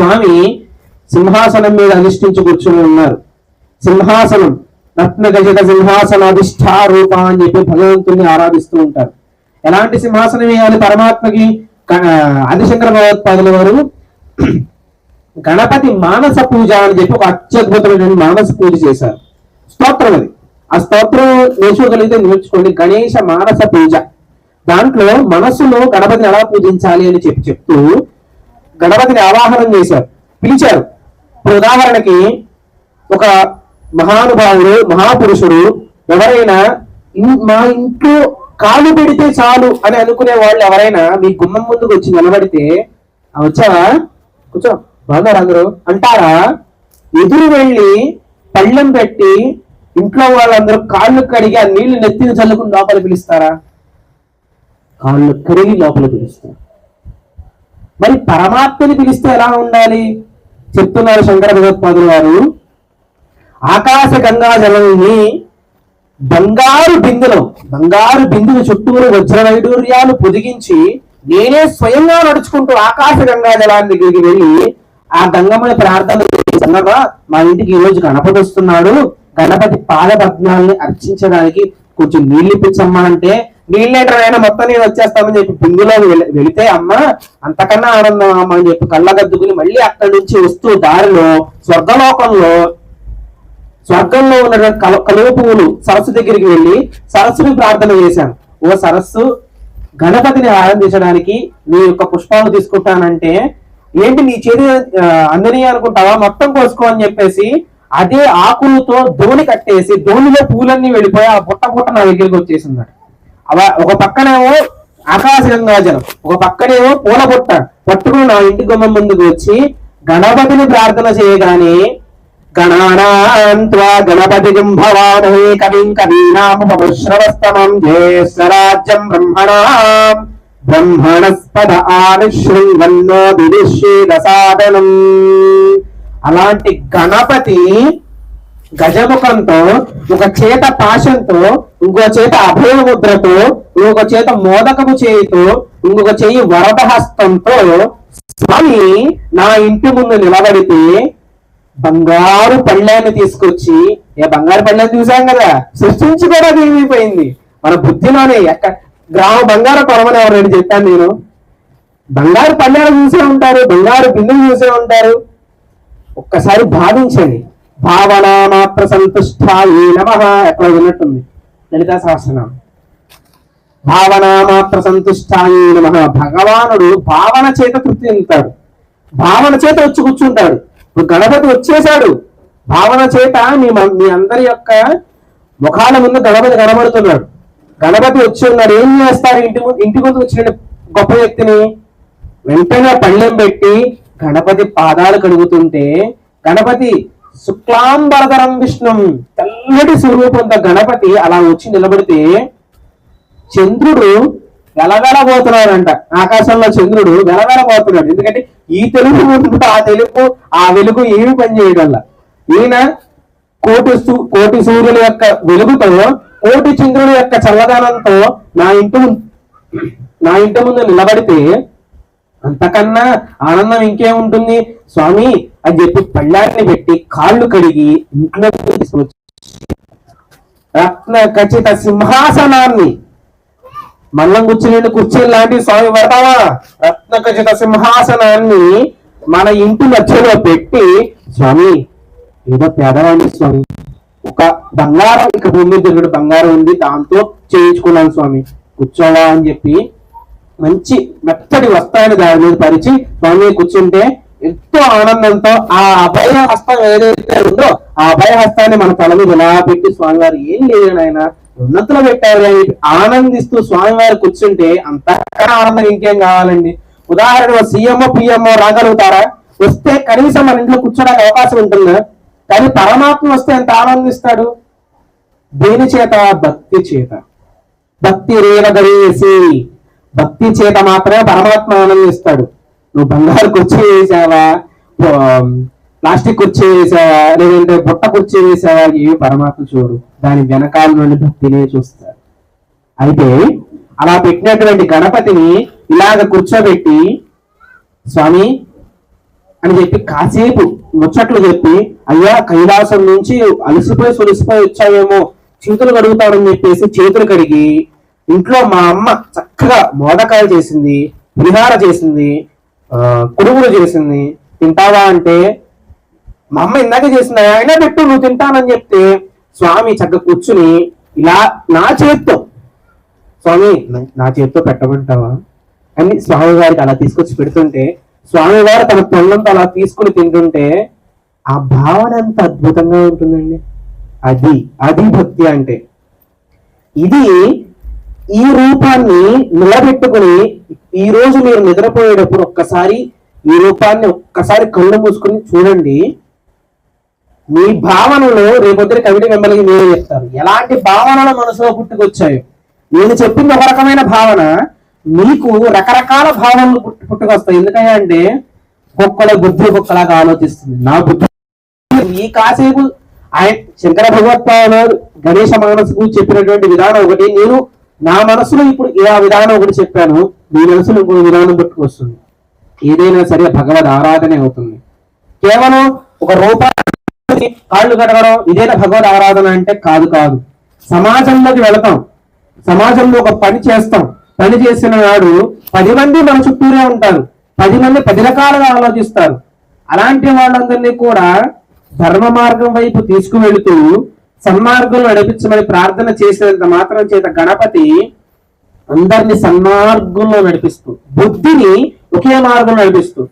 స్వామి సింహాసనం మీద అధిష్ఠించి కూర్చుని ఉన్నారు. సింహాసనం రత్న గజత సింహాసనాధిష్టారూప అని చెప్పి భగవంతుని ఆరాధిస్తూ ఉంటారు. ఎలాంటి సింహాసనం వేయాలి? పరమాత్మకి ఆదిశంకర భగవత్పాదుల వారు? గణపతి మానస పూజ అని చెప్పి ఒక అత్యద్భుతమైన మానస పూజ చేశారు. స్తోత్రం అది. ఆ స్తోత్రం నేర్చుకోగలిగితే నేర్చుకోండి. గణేష మానస పూజ. దాంట్లో మనస్సులో గణపతిని ఎలా పూజించాలి అని చెప్పి చెప్తూ గణపతిని ఆవాహనం చేశారు. పిలిచారు. ఇప్పుడు ఉదాహరణకి ఒక మహానుభావుడు మహాపురుషుడు ఎవరైనా మా ఇంట్లో కాలు పెడితే చాలు అని అనుకునే వాళ్ళు ఎవరైనా మీ గుమ్మం ముందుకు వచ్చి నిలబడితే "ఆ, వచ్చావా? కూర్చో. బాగున్నారు అందరూ? అంటారా? ఎదురు వెళ్ళి పళ్ళెం పెట్టి ఇంట్లో వాళ్ళందరూ కాళ్ళు కడిగి ఆ నీళ్ళు నెత్తిన చల్లుకుని లోపల పిలుస్తారా? కాళ్ళు కడిగి లోపల పిలుస్తారు. మరి పరమాత్మని పిలిస్తే ఎలా ఉండాలి? చెప్తున్నారు శంకర భగవత్పాదులు గారు. ఆకాశ గంగా జలాన్ని బంగారు బిందెలో బంగారు బిందులు చుట్టూరు వజ్ర వైడూర్యాలు పొదిగించి నేనే స్వయంగా నడుచుకుంటూ ఆకాశ గంగా జలాన్ని దగ్గరికి వెళ్ళి ఆ గంగమ్మని ప్రార్థన గంగమ్మ మా ఇంటికి ఈ రోజు గణపతి వస్తున్నాడు. గణపతి పాదపద్మాల్ని అర్చించడానికి కొంచెం నీళ్ళు ఇప్పించమ్మా అంటే నీళ్ళేటరైనా మొత్తం నేను వచ్చేస్తామని చెప్పి బిందులో వెళితే అమ్మ అంతకన్నా ఆనందం అమ్మ అని చెప్పి కళ్ళగద్దుకుని మళ్ళీ అక్కడి నుంచి వస్తూ దారిలో స్వర్గలోకంలో స్వర్గంలో ఉన్న కలువ పువ్వులు సరస్సు దగ్గరికి వెళ్ళి సరస్సుని ప్రార్థన చేశాను. ఓ సరస్సు గణపతిని ఆనందించడానికి నీ యొక్క పుష్పాలు తీసుకుంటానంటే ఏంటి నీ చేతి అందనీ అనుకుంటావా? మొత్తం కోసుకో అని చెప్పేసి అదే ఆకులతో ధోని కట్టేసి దోణిలో పూలన్నీ వెళ్ళిపోయి ఆ బుట్ట బుట్ట నా దగ్గరికి వచ్చేసింది అలా ఒక పక్కనేమో ఆకాశ గంగాజలం ఒక పక్కనేమో పూల బుట్ట పట్టుకుని నా ఇంటి గుమ్మం ముందుకు వచ్చి గణపతిని ప్రార్థన చేయగానే గణానాన్త్వా గణపతి భవామహే కవిం కవీనాముపశ్రవస్తమం జేశ్వరాజ్యం బ్రహ్మణాం బ్రహ్మణస్పద ఆవిశృంగన్నో సాధనం అలాంటి గణపతి గజముఖంతో ఒక చేత పాశంతో ఇంకో చేత అభయ ముద్రతో ఇంకొక చేత మోదకము చేయితో ఇంకొక చేయి వరద హస్తంతో స్వామి నా ఇంటి ముందు నిలబడితే బంగారు పళ్ళాన్ని తీసుకొచ్చి ఏ బంగారు పళ్ళాన్ని చూసాం కదా? సృష్టించి కూడా అది ఏమైపోయింది? మన బుద్ధిలోనే ఎక్క గ్రామ బంగారు పొరమని ఎవరైనా చెప్పాను నేను. బంగారు పళ్ళాలు చూసే ఉంటారు బంగారు బిందులు చూసే ఉంటారు. ఒక్కసారి భావించండి. భావన మాత్ర సంతుష్టాయి నమ ఎక్కడ విన్నట్టుంది? లలితా సహస్రనామం. భావన మాత్ర సంతుష్టాయి నమ. భగవానుడు భావన చేత తృప్తి చెందుతాడు. భావన చేత వచ్చి కూర్చుంటాడు. ఇప్పుడు గణపతి వచ్చేసాడు భావన చేత మీ మ- మీ అందరి యొక్క ముఖాల ముందు గణపతి కనబడుతున్నాడు. గణపతి వచ్చి ఉన్నాడు. ఏం చేస్తారు ఇంటి ఇంటి ముందు వచ్చిన గొప్ప వ్యక్తిని వెంటనే పళ్ళెం పెట్టి గణపతి పాదాలు కడుగుతుంటే గణపతి శుక్లాంబరధరం విష్ణుం తెల్లటి స్వరూపంతో గణపతి అలా వచ్చి నిలబడితే చంద్రుడు వెలగలబోతున్నాడంట ఆకాశంలో చంద్రుడు వెలగలబోతున్నాడు ఎందుకంటే ఈ తెలుగు ఆ తెలుగు ఆ వెలుగు ఏమి పని ఈయన కోటి కోటి సూర్యుల యొక్క వెలుగుతో కోటి చంద్రుల యొక్క చల్లదనంతో నా ఇంటి నా ఇంటి ముందు నిలబడితే అంతకన్నా ఆనందం ఇంకేముంటుంది? స్వామి అని చెప్పి పళ్ళాన్ని పెట్టి కాళ్ళు కడిగి ఇంట్లో తీసుకొచ్చి రత్న ఖచ్చిత సింహాసనాన్ని మల్లం కూర్చుని కుర్చీ లాంటి స్వామి పెడతావా రత్న ఖచ్చిత సింహాసనాన్ని మన ఇంటి మధ్యలో పెట్టి స్వామి ఏదో పేదవాడి స్వామి ఒక బంగారం ఇక భూమి దగ్గర బంగారం ఉంది దాంతో చేయించుకున్నాను స్వామి. కూర్చోవా అని చెప్పి మంచి మెత్తడి వస్త్రాన్ని దాని మీద పరిచి దాని మీద కూర్చుంటే ఎంతో ఆనందంతో ఆ అభయ హస్తం ఏదైతే ఉందో ఆ అభయ హస్తాన్ని మన తల మీద ఇలా పెట్టి స్వామివారు ఏం లేదు నాయన ఉన్నతులు పెట్టారు అని ఆనందిస్తూ స్వామివారు కూర్చుంటే అంతకన్నా ఆనందం ఇంకేం కావాలండి? ఉదాహరణ సీఎంఓ పిఎంఓ రాగలుగుతారా? వస్తే కనీసం మన ఇంట్లో కూర్చోడానికి అవకాశం ఉంటుందా? కానీ పరమాత్మ వస్తే ఎంత ఆనందిస్తాడు? దేని చేత? భక్తి చేత. భక్తి రేవగరేసి భక్తి చేత మాత్రమే పరమాత్మ ఆనందిస్తాడు నువ్వు బంగారు కుర్చీ వేసావా? ప్లాస్టిక్ కుర్చీ వేసావా? లేదంటే బుట్ట కుర్చీ వేసావా? ఏ పరమాత్మ చూడు దాని వెనకాల నుండి భక్తినే చూస్తాడు. అయితే అలా పెట్టినటువంటి గణపతిని ఇలాగ కూర్చోబెట్టి స్వామి అని చెప్పి కాసేపు ముచ్చట్లు చెప్పి అయ్యా కైలాసం నుంచి అలసిపోయి సొలిసిపోయి వచ్చావేమో చేతులు కడుగుతాడని చెప్పేసి చేతులు కడిగి ఇంట్లో మా అమ్మ చక్కగా మోదకాయలు చేసింది పులిహార చేసింది ఆ, చేసింది. తింటావా అంటే మా అమ్మ ఇందాక చేసింది అయినా పెట్టు నువ్వు తింటానని చెప్తే స్వామి చక్కగా కూర్చుని ఇలా నా చేత్తో స్వామి నా- చేత్తో పెట్టమంటావా? అని స్వామి గారికి అలా తీసుకొచ్చి పెడుతుంటే స్వామి గారు తన పొన్నంతో అలా తీసుకుని తింటుంటే ఆ భావన ఎంత అద్భుతంగా ఉంటుందండి. అది అది భక్తి అంటే. ఇది ఈ రూపాన్ని నిలబెట్టుకుని ఈ రోజు మీరు నిద్రపోయేటప్పుడు ఒక్కసారి ఈ రూపాన్ని ఒక్కసారి కళ్ళు మూసుకుని చూడండి. మీ భావనలు రేపొద్దున కవిత మిమ్మల్ని మీరే చెప్తారు ఎలాంటి భావనలు మనసులో పుట్టుకొచ్చాయో. నేను చెప్పింది ఒక రకమైన భావన. మీకు రకరకాల భావనలు పుట్టు పుట్టుకొస్తాయి. ఎందుకంటే అంటే కుక్కల బుద్ధి కుక్కలాగా ఆలోచిస్తుంది. నా బుద్ధి ఈ కాసేపు ఆయన శంకర భగవత్పాదులు గణేష మనసుకు చెప్పినటువంటి విధానం ఒకటి. నేను నా మనసులో ఇప్పుడు ఏ ఆ విధానం ఒకటి చెప్పాను మీ మనసులో ఇంకో విధానం పట్టుకొస్తుంది ఏదైనా సరే భగవద్ ఆరాధనే అవుతుంది. కేవలం ఒక రూపాయి కాళ్ళు కడగడం ఇదేనా భగవద్ ఆరాధన అంటే? కాదు కాదు. సమాజంలోకి వెళతాం. సమాజంలో ఒక పని చేస్తాం. పని చేసిన నాడు పది మంది మన చుట్టూరే ఉంటారు. పది మంది పది రకాలుగా ఆలోచిస్తారు. అలాంటి వాళ్ళందరినీ కూడా ధర్మ మార్గం వైపు తీసుకువెళుతూ సన్మార్గంలో నడిపించమని ప్రార్థన చేసినంత మాత్రం చేత గణపతి అందరిని సన్మార్గంలో నడిపిస్తూ బుద్ధిని ఒకే మార్గంలో నడిపిస్తూ